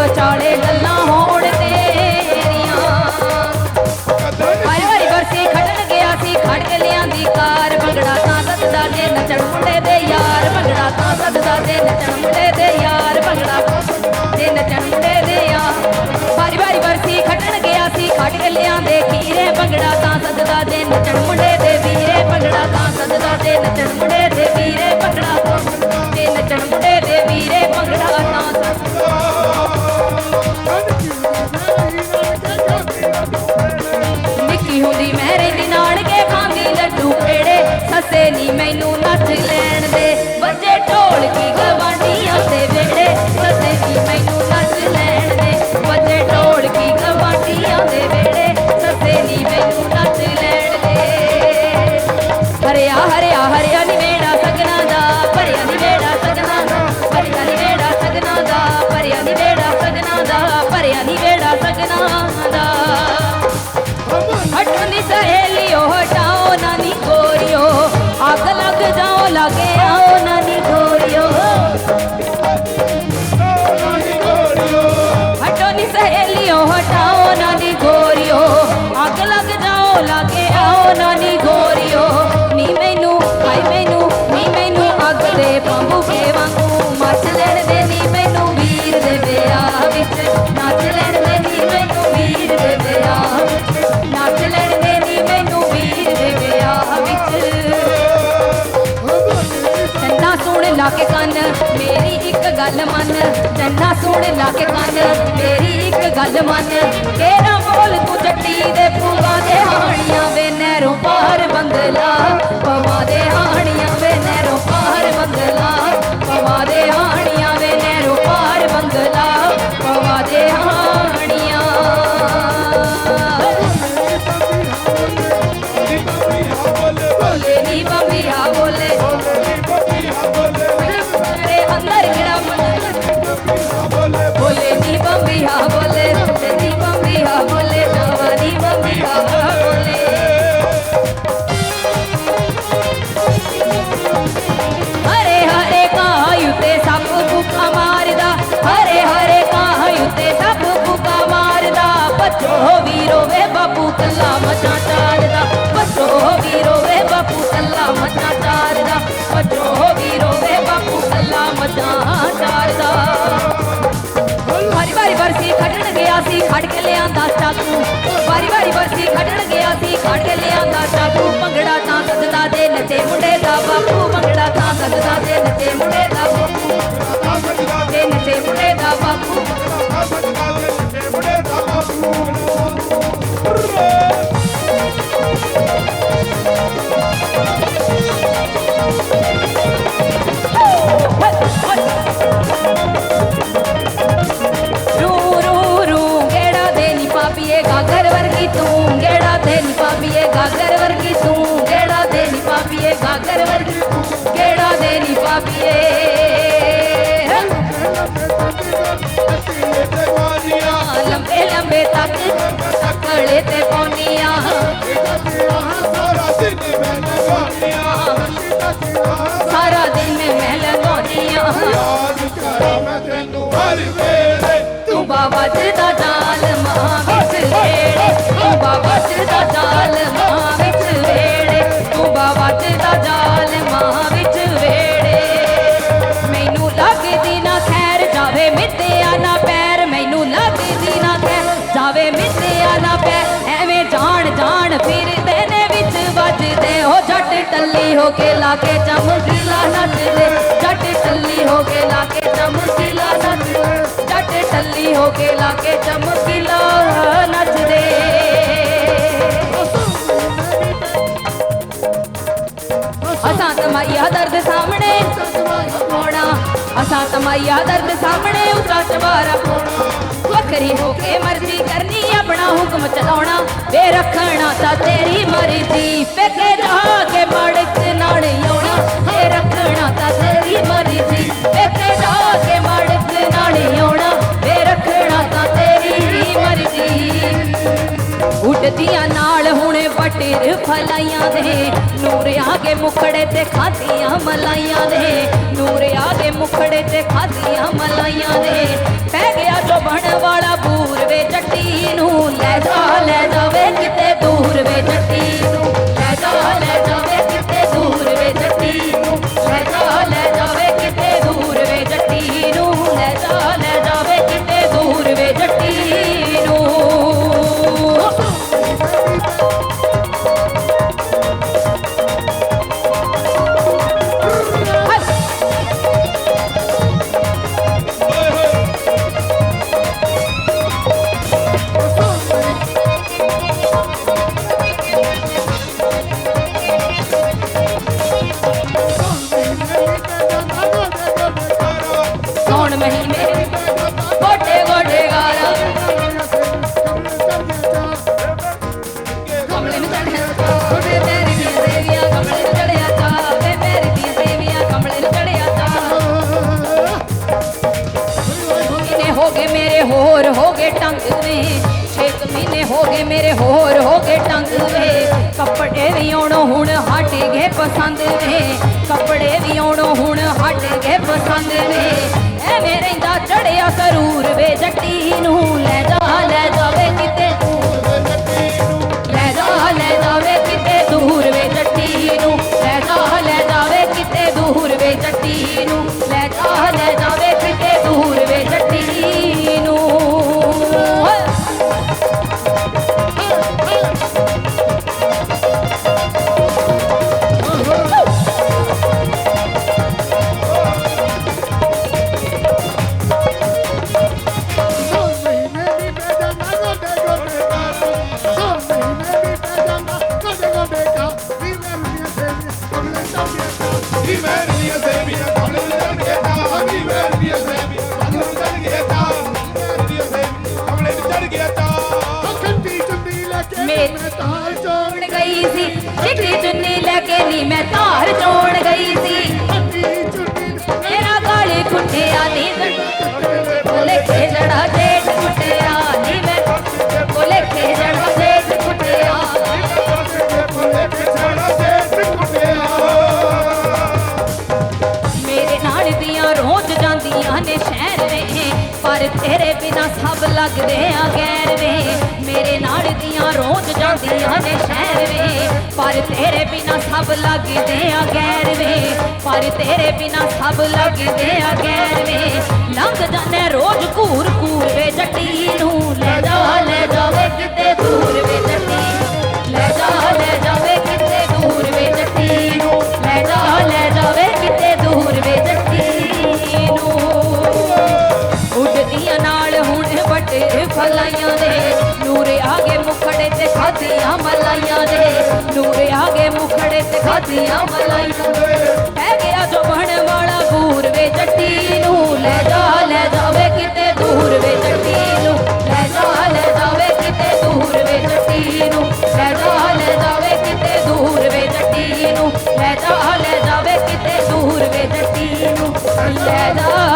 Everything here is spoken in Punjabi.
ਵਿਚਾਲੇ ਗੱਲਾਂ ਹੋਣ ਤੇਰੀਆਂ। ਹਾਏ ਵਾਰੀ ਵਰਸੀ ਖੜਨ ਗਿਆ ਸੀ ਖੜ ਕੇ ਲਿਆਂਦੀ ਕਾਰ। ਭੰਗੜਾ ਤਾਂ ਸੱਦਦਾ ਤੇ ਨੱਚਣ ਮੁੰਡੇ ਦੇ ਯਾਰ। ਭੰਗੜਾ ਤਾਂ ਸੱਦਦਾ ਤੇ ਨੱਚਣ ਮੁੰਡੇ ਦੇ ਯਾਰ। ਭੰਗੜਾ ਤੇ ਨੱਚਣ ਮੁੰਡੇ ਦੇ ਯਾਰ। ਵਾਰੀ ਵਾਰੀ ਵਰਸੀ ਖੜਨ ਗਿਆ ਸੀ ਖੜ ਕੇ ਲਿਆਂਦੇ ਖੀਰੇ। ਭੰਗੜਾ ਤਾਂ ਸੱਦਦਾ ਤੇ ਨੱਚਣ ਮੁੰਡੇ ਦੇ ਵੀਰੇ। ਭੰਗੜਾ ਤਾਂ ਸੱਦਦਾ ਤੇ ਨੱਚਣ ਮੁੰਡੇ ਦੇ ਵੀਰੇ। ਭੰਗੜਾ ਤੇ ਨੱਚਣ ਮੁੰਡੇ ਦੇ ਵੀਰੇ। ਭੰਗੜਾ ਤਾਂ ਸੱਦਦਾ ਸੱਸੇ ਨੀ ਮੈਨੂੰ ਨੱਚ ਲੈਣ ਦੇ। ਵੱਜੇ ਢੋਲ ਕੀ ਗਵਾਂਡੀਆਂ ਦੇ ਵੇੜੇ ਸੱਦੇ ਨੀ ਮੈਨੂੰ ਨੱਚ ਲੈਣ ਦੇ। ਵੱਜੇ ਢੋਲ ਕੀ ਗਵਾਂਡੀਆਂ ਦੇ ਵੇੜੇ ਸੱਦੇ ਨੀ ਮੈਨੂੰ ਨੱਚ ਲੈਣ ਦੇ। ਹਰਿਆ ਹਰੇ ਲਾਗੇ ਆਓ ਨਾ ਨੀ ਗੋਰਿਓ ਹਟੋ ਨੀ ਸਹੇਲਿਓ ਹਟਾਓ ਨਾ ਨੀ ਗੋਰਿਓ। ਅੱਗ ਲੱਗ ਜਾਓ ਲਾਗੇ ਆਓ ਨਾ ਨੀ ਗੋਰਿਓ। ਨੀ ਮੈਨੂੰ ਹਾਈ ਮੈਨੂੰ ਨੀ ਮੈਨੂੰ ਅੱਗ ਦੇ ਬੰਬੂ ਕੇ ਵਾਂਗੂ। ਮੇਰੀ ਇੱਕ ਗੱਲ ਮੰਨ ਚੰਨਾ ਸੁਣ ਲਾ ਕੇ ਕੰਨ। ਮੇਰੀ ਇੱਕ ਗੱਲ ਮੰਨ ਤੇਰਾ ਬੋਲ ਤੂੰ ਜੱਟੀ ਦੇ ਫੂਲਾਂ ਦੇ ਹਾਣੀਆਂ ਵੇ ਨਹਿਰੋਂ ਪਾਰ ਬੰਗਲਾ। ਪਵਾ ਦੇ ਹਾਣੀਆਂ ਬੱਚੋ ਵੀਰੋ ਵੇ ਬਾਪੂ ਕੱਲਾ ਮਚਾ ਚਾਰਦਾ ਬੱਚੋ ਵੀਰੋ ਵੇ ਬਾਪੂ ਕੱਲਾ ਮਚਾ ਚਾਰਦਾ ਬੱਚੋ ਵੀਰੋ ਵੇ ਬਾਪੂ ਕੱਲਾ ਮਚਾ ਚਾਰਦਾ ਵਾਰੀ ਵਾਰੀ ਵਰਸੀ ਖੱਟਣ ਗਿਆ ਸੀ ਖੜ ਕੇ ਲਿਆਂਦਾ ਚਾਕੂ। ਵਾਰੀ ਵਾਰੀ ਵਰਸੀ ਖੱਟਣ ਗਿਆ ਸੀ ਖੜ ਕੇ ਲਿਆਂਦਾ ਚਾਕੂ। ਭੰਗੜਾ ਤਾਂ ਸੱਜਦਾ ਦੇ ਨੱਚੇ ਮੁੰਡੇ ਦਾ ਬਾਪੂ, ਭੰਗੜਾ ਤਾਂ ਸੱਜਦਾ ਦੇ ਨੱਚੇ ਮੁੰਡੇ ਦਾ ਤਕੜੇ ਤੇ ਪੌਨੀਆਂ ਸਾਰਾ ਦਿਨ ਮੈਂ ਲਗਾਉਣੀਆਂ ਤੂੰ ਬਾਬਾ ਜੀ ਦਾ ਦਾਲ, ਮਾਂ ਵਿੱਚ ਵੇੜੇ ਤੂੰ ਬਾਬਾ ਜੀ ਦਾ ਦਾਲ, ਮਾਂ ਹੋ ਜੱਟ ਟੱਲੀ ਹੋ ਕੇ ਲਾ ਕੇ ਚਮਕੀਲਾ ਨੱਚਦੇ ਜੱਟ ਟੱਲੀ ਹੋ ਕੇ ਲਾ ਕੇ ਚਮਕੀਲਾ ਨੱਚਦੇ ਜੱਟ ਟੱਲੀ ਹੋ ਕੇ ਲਾ ਕੇ ਚਮਕੀਲਾ ਨੱਚਦੇ ਅਸਾਂ ਤਮਾਈਆ ਦਰਦ ਸਾਹਮਣੇ ਹੋਣਾ ਅਸਾਂ ਤਮਾਈਆ ਦਰਦ ਸਾਹਮਣੇ ਉਤਰਾ ਚਵਾਰਾ ਵੱਖਰੀ ਹੋ ਕੇ ਮਰਜ਼ੀ ਕਰਨੀ ਆਪਣਾ ਹੁਕਮ ਚਲਾਉਣਾ ਵੇ ਰੱਖਣਾ ਤਾਂ ਤੇਰੀ ਮਰਜ਼ੀ ਪੇਕੇ ਜਾ ਫਲਾਈਆਂ ਦੇ ਨੂਰ ਆ ਕੇ ਮੁਖੜੇ ਤੇ ਖਾਦੀਆਂ ਮਲਾਈਆਂ ਦੇ ਨੂਰ ਆ ਕੇ ਮੁਖੜੇ ਤੇ ਖਾਦੀਆਂ ਮਲਾਈਆਂ ਦੇ ਪੈ ਗਿਆ ਜੋ ਬਣ ਵਾਲਾ ਬੂਰ ਵੇ ਜੱਟੀ ਨੂੰ, ਲੈ ਜਾ, ਲੈ ਜਾਵੇ ਕਿਤੇ ਦੂਰ ਵੇ ਜੱਟੀ ਹੋ ਗਏ ਮੇਰੇ ਹੋਰ ਹੋ ਗਏ ਟੰਗ ਵੇ ਕੱਪੜੇ ਵੀ ਆਉਣੋਂ ਹੁਣ ਹਟ ਗਏ ਪਸੰਦ ਵੇ ਕੱਪੜੇ ਵੀ ਆਉਣੋਂ ਹੁਣ ਹਟ ਗਏ ਪਸੰਦ ਵੇ ਐਵੇਂ ਰਹਿੰਦਾ ਚੜਿਆ ਸਰੂਰ ਵੇ ਜੱਟੀ ਨੂੰ। ਲੈ ਜਾ, ਲੈ ਜਾਵੇ ਕਿਤੇ ਲੈ ਮੈਂ ਤਾਲ ਚੋਣ ਗਈ ਸੀ। ਚਿੱਟੀ ਚੁੰਨੀ ਲੈ ਕੇ ਨੀ ਮੈਂ ਧਾਰ ਚੋਣ ਗਈ ਸੀ। ਮੇਰਾ ਗਾਲੀ ਕੁੱਟਿਆ ਜਾਂਦੀਆਂ ਸ਼ਹਿਰ ਵੇ, ਪਰ ਤੇਰੇ ਬਿਨਾ ਸਭ ਲੱਗਦੇ ਆ ਗੈਰ ਵੇ। ਮੇਰੇ ਨਾਲ ਦੀਆਂ ਰੋਜ਼ ਜਾਂਦੀਆਂ ਨੇ ਸ਼ਹਿਰ ਵੇ, ਪਰ ਤੇਰੇ ਬਿਨਾ ਸਭ ਲੱਗਦੇ ਆ ਗੈਰ ਵੇ। ਪਰ ਤੇਰੇ ਬਿਨਾ ਸਭ ਲੱਗਦੇ ਆ ਗੈਰ ਵੇ। ਲੰਘ ਜਾਂਦੇ ਰੋਜ਼ ਘੂਰ ਘੂਰ ਨੂਰਿਆ ਗੇ ਮੁਖੜੇ ਤੇ ਖਾਦੀਆਂ ਮਲਾਈ ਹੈ ਗਿਆ ਜੋ ਬਣ ਵਾਲਾ ਗੂਰ ਵੇ ਜੱਟੀ ਨੂੰ। ਲੈ ਜਾ, ਲੈ ਜਾਵੇ ਕਿਤੇ ਦੂਰ ਵੇ ਜੱਟੀ ਨੂੰ। ਲੈ ਜਾ, ਲੈ ਜਾਵੇ ਕਿਤੇ ਦੂਰ ਵੇ ਜੱਟੀ ਨੂੰ। ਲੈ ਜਾ, ਲੈ ਜਾਵੇ ਕਿਤੇ ਦੂਰ ਵੇ ਜੱਟੀ ਨੂੰ। ਲੈ ਜਾ, ਲੈ ਜਾਵੇ ਕਿਤੇ ਦੂਰ ਵੇ ਜੱਟੀ ਨੂੰ। ਲੈ ਜਾ